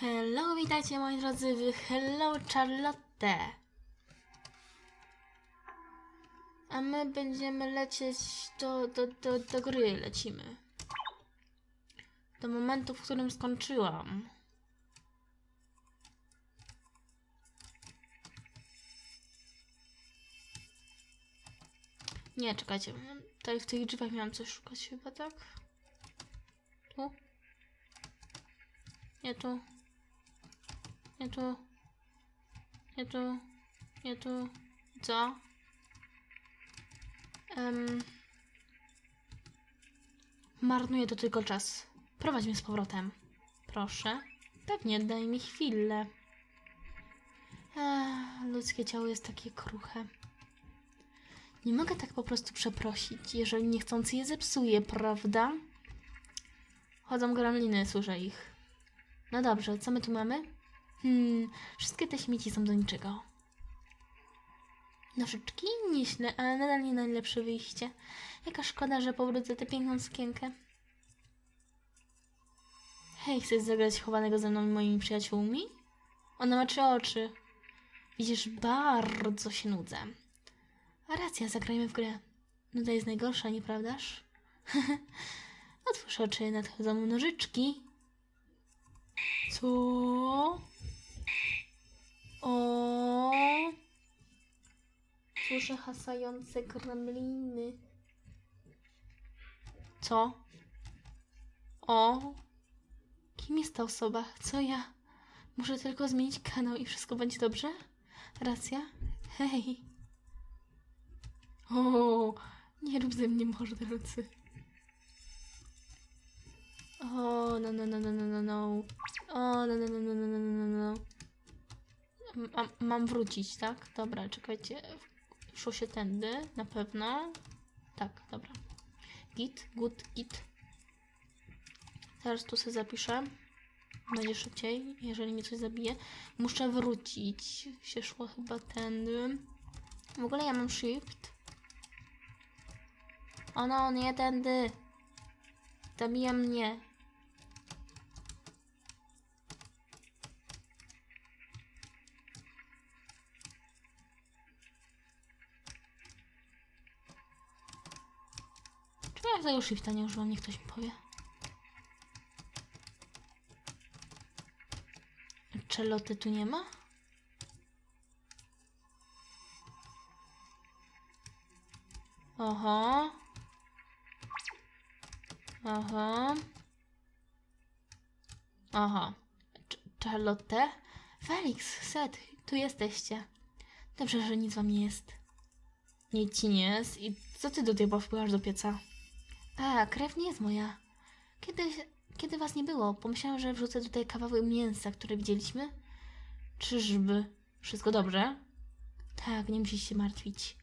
Hello, witajcie moi drodzy w Hello Charlotte. A my będziemy lecieć do, do, do, do gry, lecimy. Do momentu, w którym skończyłam. Nie, czekajcie. Tutaj w tych drzwiach miałam coś szukać chyba, tak? Tu? Nie tu. Nie tu. Nie tu. Nie tu. Co? Um, marnuję do tylko czas. Prowadź mnie z powrotem. Proszę. Pewnie, daj mi chwilę. Ech, ludzkie ciało jest takie kruche. Nie mogę tak po prostu przeprosić, jeżeli niechcący je zepsuję, prawda? Chodzą gremliny, słyszę ich. No dobrze, co my tu mamy? Hmm, wszystkie te śmieci są do niczego. Nożyczki? Nieźle, ale nadal nie najlepsze wyjście. Jaka szkoda, że powrócę tę piękną sukienkę. Hej, chcesz zagrać chowanego ze mną i moimi przyjaciółmi? Ona ma trzy oczy. Widzisz, bardzo się nudzę. A racja, zagrajmy w grę. Nuda jest najgorsza, nieprawdaż? Otwórz oczy, nadchodzą nożyczki. Co? O. Słyszę hasające gremliny. Co? O. Kim jest ta osoba? Co ja? Muszę tylko zmienić kanał i wszystko będzie dobrze? Racja? Hej. O, nie rób ze mnie mordercy. O, no, no, no, no, no, no, no. O, no, no, no, no, no, no, no, no. Mam, wrócić, tak? Dobra, czekajcie. Szło się tędy, na pewno. Tak, dobra. Git, good, git. Teraz tu sobie zapiszę. Będzie szybciej, jeżeli mnie coś zabije. Muszę wrócić. Się szło chyba tędy. W ogóle ja mam shift. O no, nie tędy. Zabija mnie. Tego shifta nie użyłam? Niech ktoś mi powie. Czeloty tu nie ma? Oho. Aha. Aha. Charlotte? Felix, Seth, tu jesteście. Dobrze, że nic wam nie jest. Nic ci nie jest. I co ty do tej wpływasz do pieca? A, krew nie jest moja. Kiedy, kiedy was nie było, pomyślałam, że wrzucę tutaj kawałek mięsa, które widzieliśmy. Czyżby? Wszystko dobrze? Tak, nie musisz się martwić.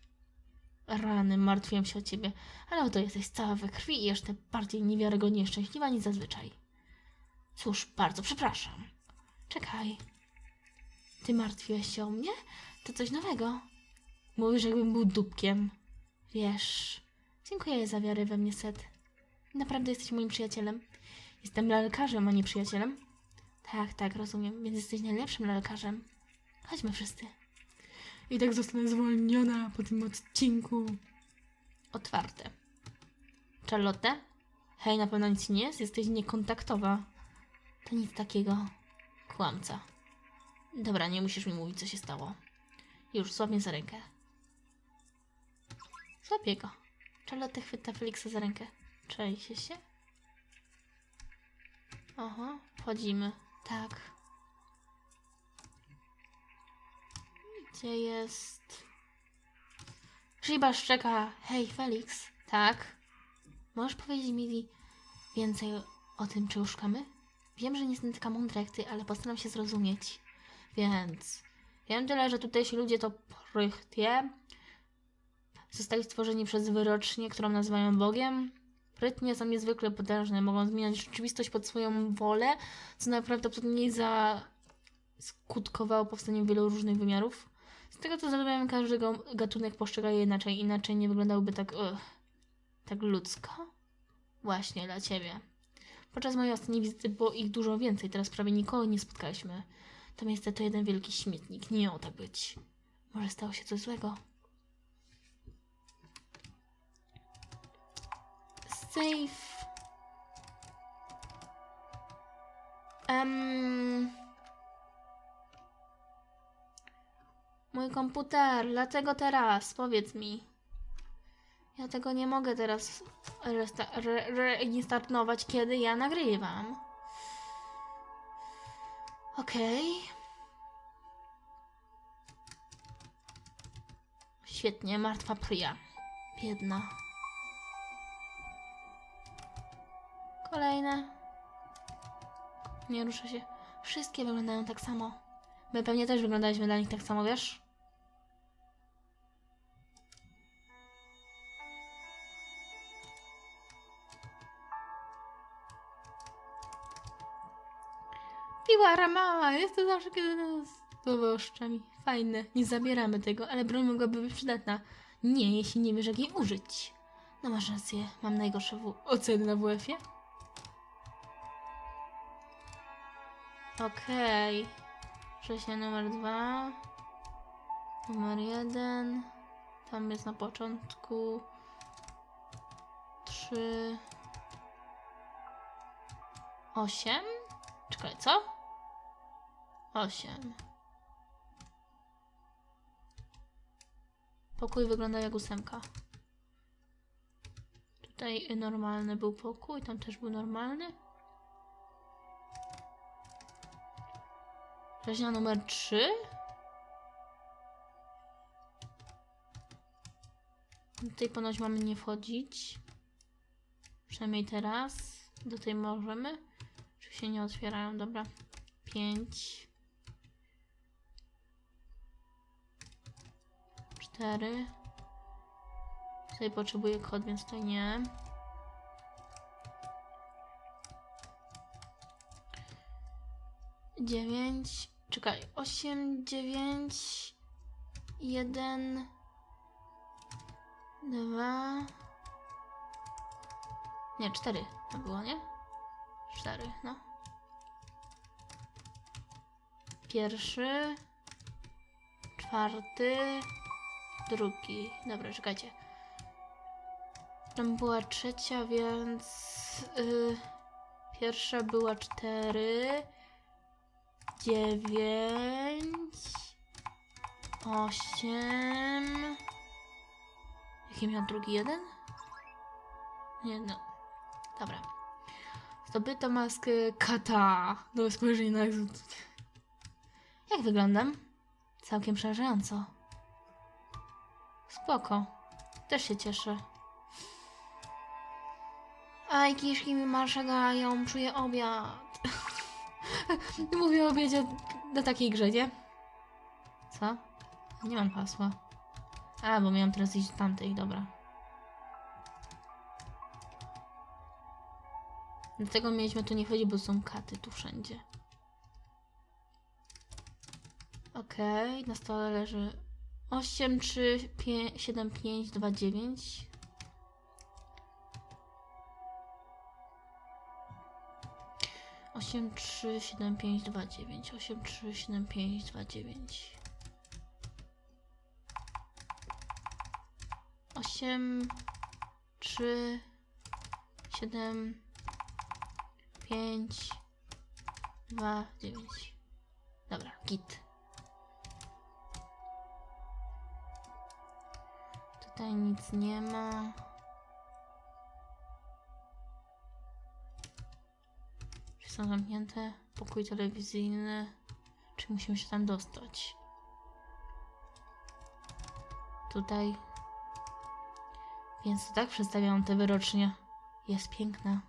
Rany, martwiłem się o ciebie, ale oto jesteś cała we krwi i jeszcze bardziej niewiarygodnie szczęśliwa niż zazwyczaj. Cóż, bardzo przepraszam. Czekaj. Ty martwiłeś się o mnie? To coś nowego. Mówisz, jakbym był dupkiem. Wiesz, dziękuję za wiarę we mnie, Seth. Naprawdę jesteś moim przyjacielem. Jestem lekarzem, a nie przyjacielem. Tak, tak, rozumiem, więc jesteś najlepszym lekarzem. Chodźmy wszyscy. I tak zostanę zwolniona po tym odcinku. Otwarte. Charlotte? Hej, na pewno nic nie jest? Jesteś niekontaktowa. To nic takiego. Kłamca. Dobra, nie musisz mi mówić, co się stało. Już, złap mnie za rękę. Złapię go. Charlotte chwyta Felixa za rękę. Trzęsie się. Aha, wchodzimy. Tak. Gdzie jest... Shiba szczeka. Hej, Felix. Tak? Możesz powiedzieć mi więcej o tym, czego szukamy? Wiem, że nie jestem taka mądra jak ty, ale postaram się zrozumieć. Więc... Wiem tyle, że tutejsi ludzie to prychtie. Zostali stworzeni przez wyrocznie, którą nazywają Bogiem. Prytnie są niezwykle potężne, mogą zmieniać rzeczywistość pod swoją wolę, co najprawdopodobniej za skutkowało powstaniem wielu różnych wymiarów. Z tego co zrozumiałem, każdy gatunek postrzega je inaczej, inaczej nie wyglądałby tak, ugh, tak ludzko. Właśnie dla ciebie. Podczas mojej ostatniej wizyty było ich dużo więcej, teraz prawie nikogo nie spotkaliśmy. To miejsce to jeden wielki śmietnik. Nie miało tak być. Może stało się coś złego. Safe. Em... Mój komputer, dlaczego teraz? Powiedz mi. Ja tego nie mogę teraz resta- re- restartować, kiedy ja nagrywam. Okej. Świetnie, martwa Priya. Biedna. Kolejne. Nie rusza się. Wszystkie wyglądają tak samo. My pewnie też wyglądaliśmy dla nich tak samo, wiesz? Piłara mała, jest to zawsze kiedy nas powoszczami. Fajne, nie zabieramy tego, ale broń mogłaby być przydatna. Nie, jeśli nie wiesz jak jej użyć. No masz rację, mam najgorsze oceny na WF-ie. Okej. Września numer dwa. Numer jeden. Tam jest na początku. Trzy. Osiem? Czekaj, co? Osiem. Pokój wygląda jak ósemka. Tutaj normalny był pokój, tam też był normalny. Rzeźnia numer 3. Tutaj ponoć mamy nie wchodzić. Przynajmniej teraz. Do tej możemy. Czy się nie otwierają? Dobra. 5. 4. Tutaj potrzebuję kod, więc tutaj nie. dziewięć, czekaj, osiem, dziewięć, jeden, dwa, nie, cztery to było, nie? Cztery, no. Pierwszy, czwarty, drugi. Dobra, czekajcie. Tam była trzecia, więc y, pierwsza była cztery dziewięć, osiem. Jaki miał drugi jeden? Nie, no. Dobra. Zdobyto maskę kata. Nowe spojrzenie na. Jak wyglądam? Całkiem przerażająco. Spoko. Też się cieszę. Aj, kiszki mi marszegają, czuję obiad. Mówię o obiedzie do takiej grze, nie? Co? Nie mam hasła. A, bo miałam teraz iść do tamtej, dobra. Dlatego mieliśmy tu nie chodzić, bo są katy tu wszędzie. Okej, na stole leży 8, 3, 5, 7, 5, 2, 9. 837529 837529 8 3 7 5 2 9 Dobra, git. Tutaj nic nie ma. Są zamknięte? Pokój telewizyjny. Czy musimy się tam dostać? Tutaj. Więc tak przedstawiałam te wyrocznie. Jest piękna.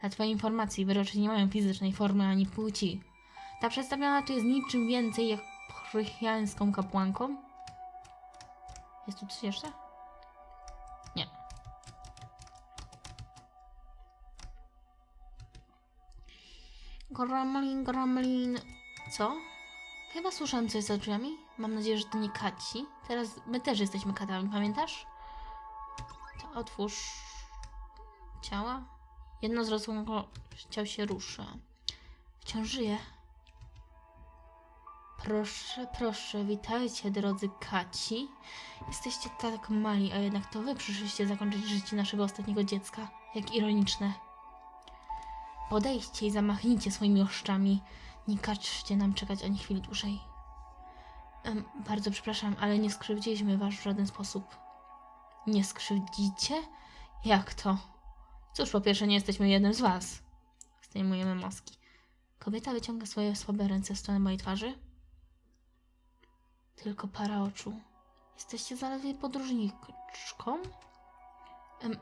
Dla twojej informacji, wyrocznie nie mają fizycznej formy ani płci. Ta przedstawiona tu jest niczym więcej jak chrześcijańską kapłanką. Jest tu coś jeszcze? Gremlin, gremlin. Co? Chyba słyszałem coś za drzwiami. Mam nadzieję, że to nie kaci. Teraz my też jesteśmy katami, pamiętasz? To otwórz ciała Jedno z rozłąkościał się rusza. Wciąż żyje. Proszę, proszę, witajcie, drodzy kaci. Jesteście tak mali, a jednak to wy przyszliście zakończyć życie naszego ostatniego dziecka. Jak ironiczne. Podejdźcie i zamachnijcie swoimi oszczami. Nie kaczcie nam czekać ani chwili dłużej. Em, bardzo przepraszam, ale nie skrzywdziliśmy was w żaden sposób. Nie skrzywdzicie? Jak to? Cóż, po pierwsze, nie jesteśmy jednym z was. Zdejmujemy maski. Kobieta wyciąga swoje słabe ręce w stronę mojej twarzy. Tylko para oczu. Jesteście zaledwie podróżniczką?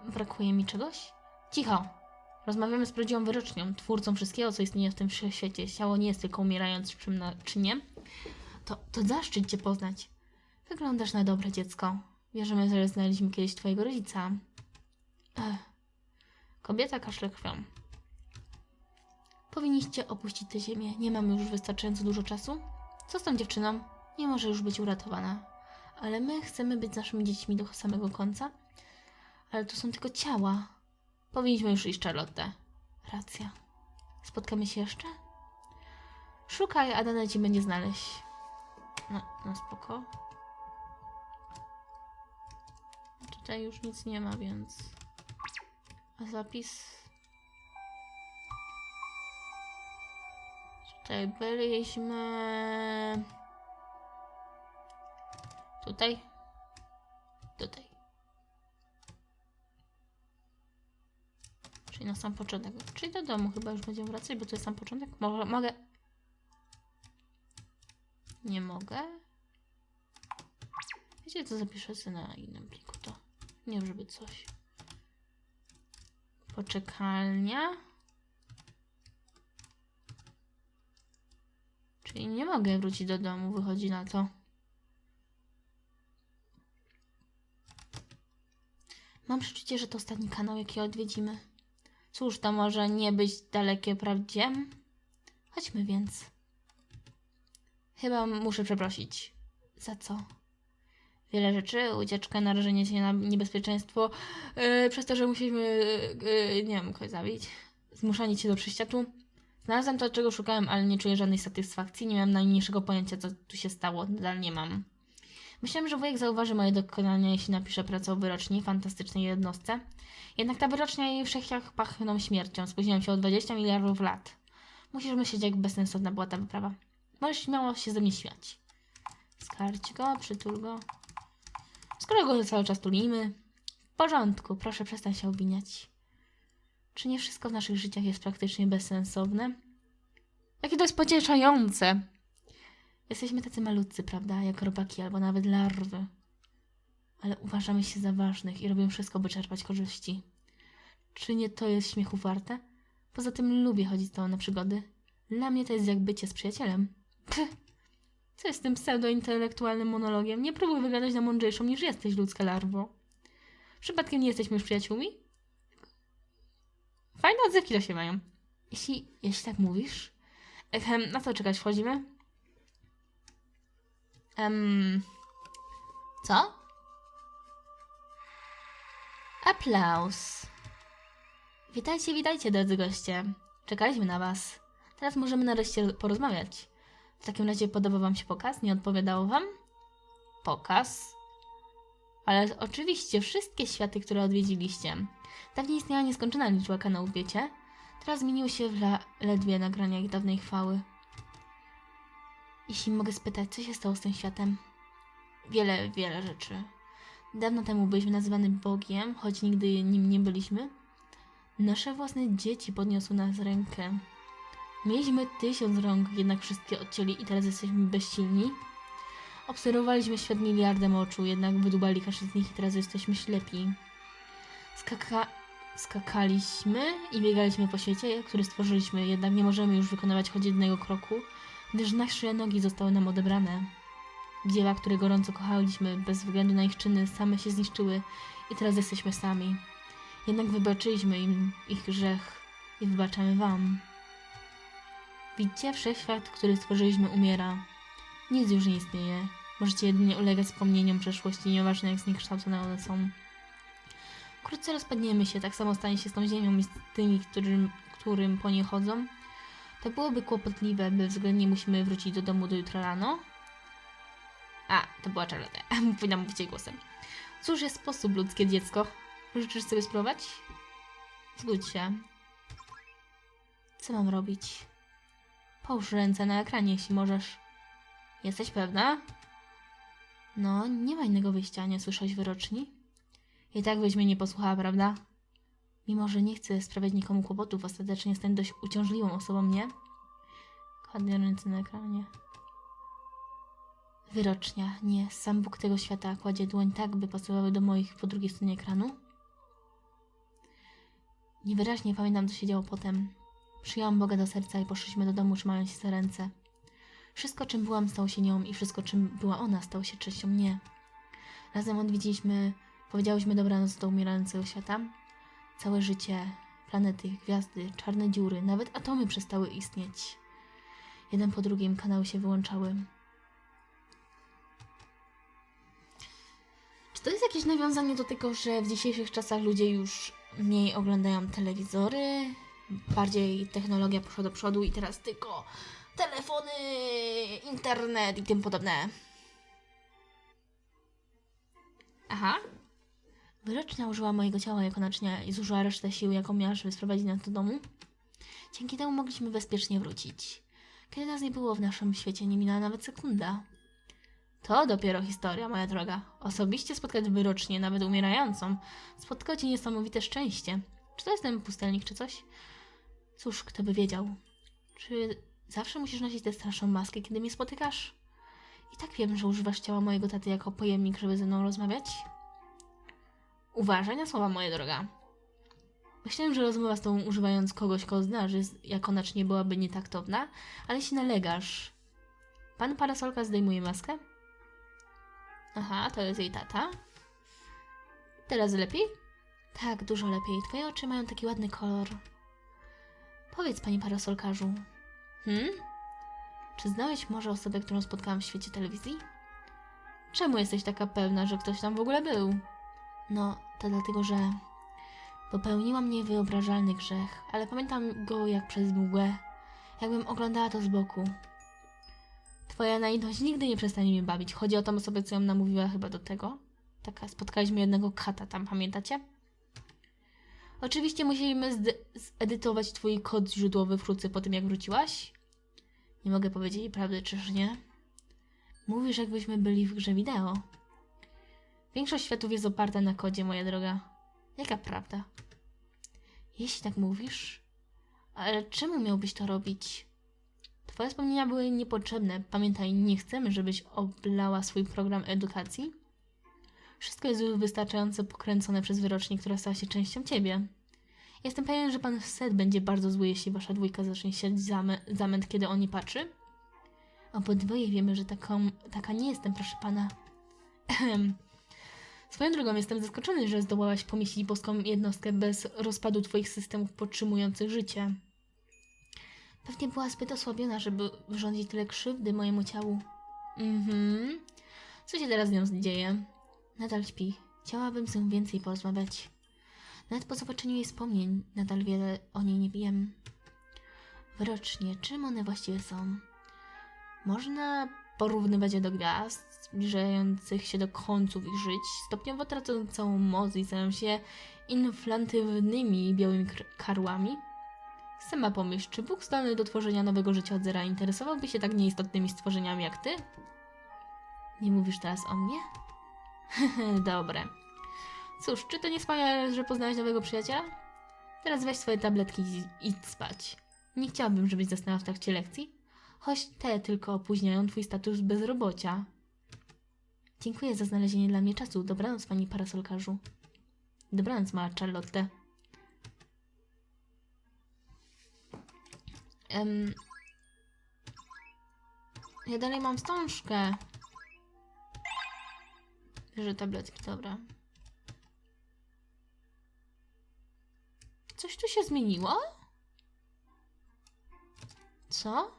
Brakuje mi czegoś? Cicho! Rozmawiamy z prawdziwą wyrocznią, twórcą wszystkiego, co istnieje w tym świecie. Ciało nie jest tylko umierającym naczyniem. To, to zaszczyt Cię poznać. Wyglądasz na dobre dziecko. Wierzymy, że znaleźliśmy kiedyś Twojego rodzica. Ech. Kobieta kaszle krwią. Powinniście opuścić tę ziemię. Nie mamy już wystarczająco dużo czasu. Co z tą dziewczyną? Nie może już być uratowana. Ale my chcemy być z naszymi dziećmi do samego końca. Ale to są tylko ciała. Powinniśmy już iść, Charlotte. Racja. Spotkamy się jeszcze? Szukaj, a dane ci będzie znaleźć. No, no spoko. Tutaj już nic nie ma, więc... A zapis... Tutaj byliśmy... Tutaj? Tutaj. Czyli na sam początek. Czyli do domu chyba już będziemy wracać, bo to jest sam początek. Mogę... mogę... Nie mogę. Wiecie co, zapiszę sobie na innym pliku to. Nie żeby coś. Poczekalnia. Czyli nie mogę wrócić do domu, wychodzi na to. Mam przeczucie, że to ostatni kanał, jaki odwiedzimy. Cóż, to może nie być dalekie prawdzie? Chodźmy więc. Chyba muszę przeprosić. Za co? Wiele rzeczy, ucieczkę, narażenie się na niebezpieczeństwo, yy, przez to, że musieliśmy, yy, nie wiem, kogoś zabić, zmuszanie cię do przyściatu. Znalazłem to, czego szukałem, ale nie czuję żadnej satysfakcji. Nie mam najmniejszego pojęcia, co tu się stało. Nadal nie mam. Myślałem, że wujek zauważy moje dokonania, jeśli napiszę pracę o wyroczni, fantastycznej jednostce. Jednak ta wyrocznia i jej wszechciach pachną śmiercią. Spóźniłem się o 20 miliardów lat. Musisz myśleć, jak bezsensowna była ta wyprawa. Możesz śmiało się ze mnie śmiać. Skarć go, przytul go. Skoro go cały czas tulimy. W porządku, proszę przestań się obwiniać. Czy nie wszystko w naszych życiach jest praktycznie bezsensowne? Jakie to jest pocieszające! Jesteśmy tacy malutcy, prawda? Jak robaki albo nawet larwy. Ale uważamy się za ważnych i robimy wszystko, by czerpać korzyści. Czy nie to jest śmiechu warte? Poza tym lubię chodzić z tobą na przygody. Dla mnie to jest jak bycie z przyjacielem. Pff. Co jest tym pseudointelektualnym monologiem? Nie próbuj wygadać na mądrzejszą niż jesteś, ludzka larwo. Przypadkiem nie jesteśmy już przyjaciółmi? Fajne odzywki to się mają. Jeśli, jeśli tak mówisz. Echem, na co czekać? Wchodzimy? Em, co? Aplauz. Witajcie, witajcie, drodzy goście. Czekaliśmy na was. Teraz możemy nareszcie porozmawiać. W takim razie podoba wam się pokaz? Nie odpowiadało wam? Pokaz? Ale oczywiście wszystkie światy, które odwiedziliście. Dawniej istniała nieskończona liczba kanałów, wiecie? Teraz zmieniły się w ledwie nagrania ich dawnej chwały. Jeśli mogę spytać, co się stało z tym światem? Wiele, wiele rzeczy. Dawno temu byliśmy nazywani Bogiem, choć nigdy nim nie byliśmy. Nasze własne dzieci podniosły nas rękę. Mieliśmy tysiąc rąk, jednak wszystkie odcięli i teraz jesteśmy bezsilni. Obserwowaliśmy świat miliardem oczu, jednak wydubali każdy z nich i teraz jesteśmy ślepi. Skaka... Skakaliśmy i biegaliśmy po świecie, który stworzyliśmy, jednak nie możemy już wykonywać choć jednego kroku, gdyż nasze nogi zostały nam odebrane. Dzieła, które gorąco kochaliśmy, bez względu na ich czyny, same się zniszczyły i teraz jesteśmy sami. Jednak wybaczyliśmy im ich grzech i wybaczamy wam. Widzicie, wszechświat, który stworzyliśmy, umiera. Nic już nie istnieje. Możecie jedynie ulegać wspomnieniom przeszłości, nieważne jak zniekształcone one są. Wkrótce rozpadniemy się, tak samo stanie się z tą ziemią i z tymi, którym, którym po niej chodzą. To byłoby kłopotliwe, by względnie musimy wrócić do domu do jutra rano. A, to była Charlotte. Powinnam mówić jej głosem. Cóż jest sposób, ludzkie dziecko? Życzysz sobie spróbować? Zgódź się. Co mam robić? Połóż ręce na ekranie, jeśli możesz. Jesteś pewna? No, nie ma innego wyjścia, nie słyszałeś wyroczni? I tak byś mnie nie posłuchała, prawda? Mimo, że nie chcę sprawiać nikomu kłopotów, ostatecznie jestem dość uciążliwą osobą, nie? Kładę ręce na ekranie. Wyrocznia. Nie, sam Bóg tego świata kładzie dłoń tak, by pasowały do moich po drugiej stronie ekranu. Niewyraźnie pamiętam, co się działo potem. Przyjęłam Boga do serca i poszliśmy do domu, trzymając się za ręce. Wszystko, czym byłam, stało się nią i wszystko, czym była ona, stało się częścią mnie. Razem odwiedziliśmy, powiedziałyśmy dobranoc do umierającego świata. Całe życie, planety, gwiazdy, czarne dziury, nawet atomy przestały istnieć. Jeden po drugim kanały się wyłączały. Czy to jest jakieś nawiązanie do tego, że w dzisiejszych czasach ludzie już mniej oglądają telewizory? Bardziej technologia poszła do przodu i teraz tylko telefony, internet i tym podobne. Aha. Wyrocznia użyła mojego ciała jako naczynia i zużyła resztę sił, jaką miała, żeby sprowadzić nas do domu. Dzięki temu mogliśmy bezpiecznie wrócić. Kiedy nas nie było w naszym świecie, nie minęła nawet sekunda. To dopiero historia, moja droga. Osobiście spotkać wyrocznie, nawet umierającą, spotkało cię niesamowite szczęście. Czy to jest ten pustelnik, czy coś? Cóż, kto by wiedział. Czy zawsze musisz nosić tę straszną maskę, kiedy mnie spotykasz? I tak wiem, że używasz ciała mojego taty jako pojemnik, żeby ze mną rozmawiać. Uważaj na słowa, moja droga. Myślałem, że rozmowa z tą używając kogoś, kogo znasz, jako naczynie byłaby nietaktowna, ale się nalegasz. Pan parasolka zdejmuje maskę? Aha, to jest jej tata. Teraz lepiej? Tak, dużo lepiej. Twoje oczy mają taki ładny kolor. Powiedz, panie parasolkarzu. Hmm? Czy znałeś może osobę, którą spotkałam w świecie telewizji? Czemu jesteś taka pewna, że ktoś tam w ogóle był? No, to dlatego, że popełniłam niewyobrażalny grzech, ale pamiętam go jak przez mgłę, jakbym oglądała to z boku. Twoja naiwność nigdy nie przestanie mnie bawić. Chodzi o tą osobę, co ją namówiła chyba do tego. Taka, spotkaliśmy jednego kata tam, pamiętacie? Oczywiście zde- zedytować twój kod źródłowy wkrótce po tym, jak wróciłaś. Nie mogę powiedzieć jej prawdy, czyż nie? Mówisz, jakbyśmy byli w grze wideo. Większość światów jest oparta na kodzie, moja droga. Jaka prawda? Jeśli tak mówisz. Ale czemu miałbyś to robić? Twoje wspomnienia były niepotrzebne. Pamiętaj, nie chcemy, żebyś oblała swój program edukacji. Wszystko jest już wystarczająco pokręcone przez wyrocznię, która stała się częścią ciebie. Jestem pewien, że pan Seth będzie bardzo zły, jeśli wasza dwójka zacznie zamę- zamęt, kiedy on nie patrzy. Obydwoje wiemy, że taką, taka nie jestem, proszę pana. Swoją drogą jestem zaskoczony, że zdołałaś pomieścić boską jednostkę bez rozpadu twoich systemów podtrzymujących życie. Pewnie była zbyt osłabiona, żeby wyrządzić tyle krzywdy mojemu ciału. Mhm. Co się teraz z nią dzieje? Nadal śpi. Chciałabym z nią więcej porozmawiać. Nawet po zobaczeniu jej wspomnień nadal wiele o niej nie wiem. Wyrocznie, czym one właściwie są? Można porównywać je do gwiazd, zbliżających się do końców ich żyć, stopniowo tracą całą moc i stają się inflantywnymi białymi karłami. Sama pomyśl, czy Bóg zdolny do tworzenia nowego życia od zera interesowałby się tak nieistotnymi stworzeniami jak ty? Nie mówisz teraz o mnie? Dobre. Cóż, czy to nie wspaniale, że poznałeś nowego przyjaciela? Teraz weź swoje tabletki i idź spać. Nie chciałabym, żebyś zasnęła w trakcie lekcji, choć te tylko opóźniają twój status bezrobocia. Dziękuję za znalezienie dla mnie czasu. Dobranoc, pani parasolkarzu. Dobranoc, mała Charlotte. Em, ja dalej mam wstążkę. Bierze tabletki, dobra. Coś tu się zmieniło? Co?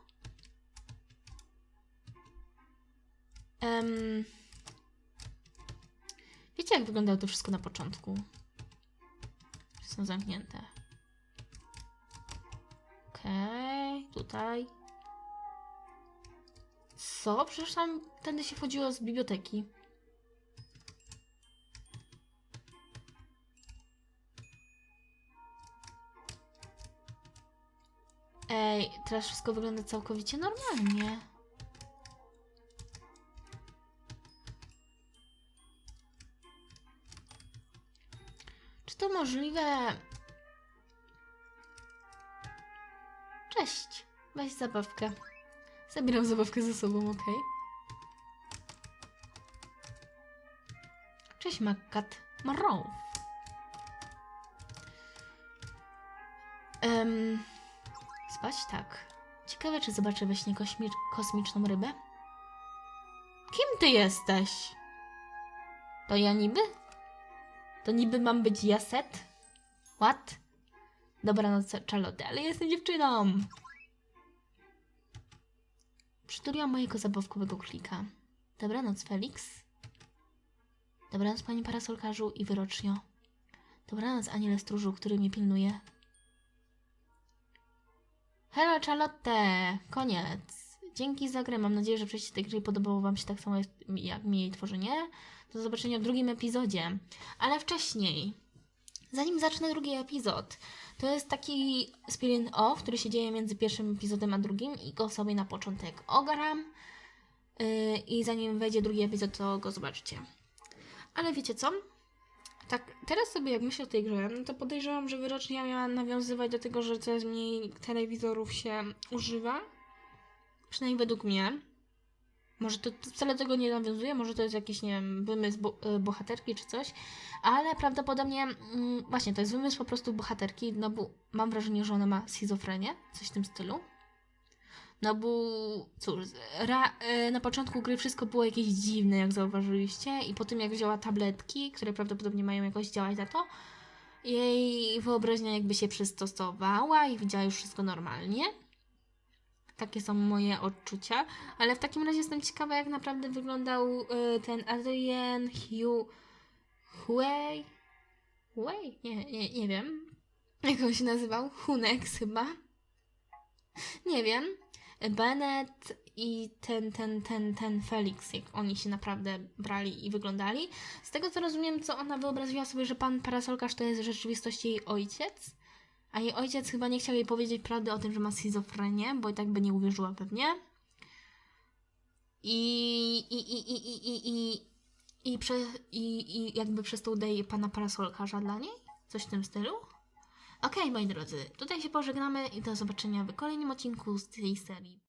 Em, wiecie, jak wyglądało to wszystko na początku? są zamknięte. Okej, tutaj. Co? Przecież tam tędy się wchodziło z biblioteki. Ej, teraz wszystko wygląda całkowicie normalnie. Cześć, weź zabawkę. Zabieram zabawkę ze sobą, ok? Cześć, Makat. Marrow. Um, spać? Tak. Ciekawe, czy zobaczę we śnie kosmiczną rybę? Kim ty jesteś? To ja niby? To niby mam być Jaset? What? Dobranoc, Charlotte, ale jestem dziewczyną! Przytuliłam mojego zabawkowego klika. Dobranoc, Felix. Dobranoc, panie parasolkarzu i wyrocznio. Dobranoc, aniele stróżu, który mnie pilnuje. Hello, Charlotte! Koniec. Dzięki za grę. Mam nadzieję, że przejście tej gry podobało Wam się tak samo jak mi jej tworzenie. Do zobaczenia w drugim epizodzie. Ale wcześniej, zanim zacznę drugi epizod, to jest taki spin-off, który się dzieje między pierwszym epizodem a drugim i go sobie na początek ogram. Yy, I zanim wejdzie drugi epizod, to go zobaczycie. Ale wiecie co? Tak, teraz sobie jak myślę o tej grze, no to podejrzewam, że wyrocznie miała nawiązywać do tego, że coraz mniej telewizorów się używa. Przynajmniej według mnie. Może to wcale tego nie nawiązuje, może to jest jakiś, nie wiem, wymysł bo y, bohaterki czy coś, ale prawdopodobnie mm, właśnie to jest wymysł po prostu bohaterki, no bo mam wrażenie, że ona ma schizofrenię, coś w tym stylu. No bo cóż, ra, y, na początku gry wszystko było jakieś dziwne, jak zauważyliście, i po tym jak wzięła tabletki, które prawdopodobnie mają jakoś działać na to, jej wyobraźnia jakby się przystosowała i widziała już wszystko normalnie. Takie są moje odczucia, ale w takim razie jestem ciekawa, jak naprawdę wyglądał y, ten Adrian Hugh Huey. Huey? Nie, nie, nie wiem. Jak on się nazywał? Hunex chyba. Nie wiem. Bennett i ten, ten, ten, ten Felix, jak oni się naprawdę brali i wyglądali. Z tego co rozumiem, co ona wyobraziła sobie, że pan parasolkarz to jest w rzeczywistości jej ojciec. A jej ojciec chyba nie chciał jej powiedzieć prawdy o tym, że ma schizofrenię, bo i tak by nie uwierzyła pewnie. I, i, i, i, i, i, i, i, prze, i, i jakby przez to udaje pana parasolkarza dla niej? Coś w tym stylu? Okej, moi drodzy, tutaj się pożegnamy i do zobaczenia w kolejnym odcinku z tej serii.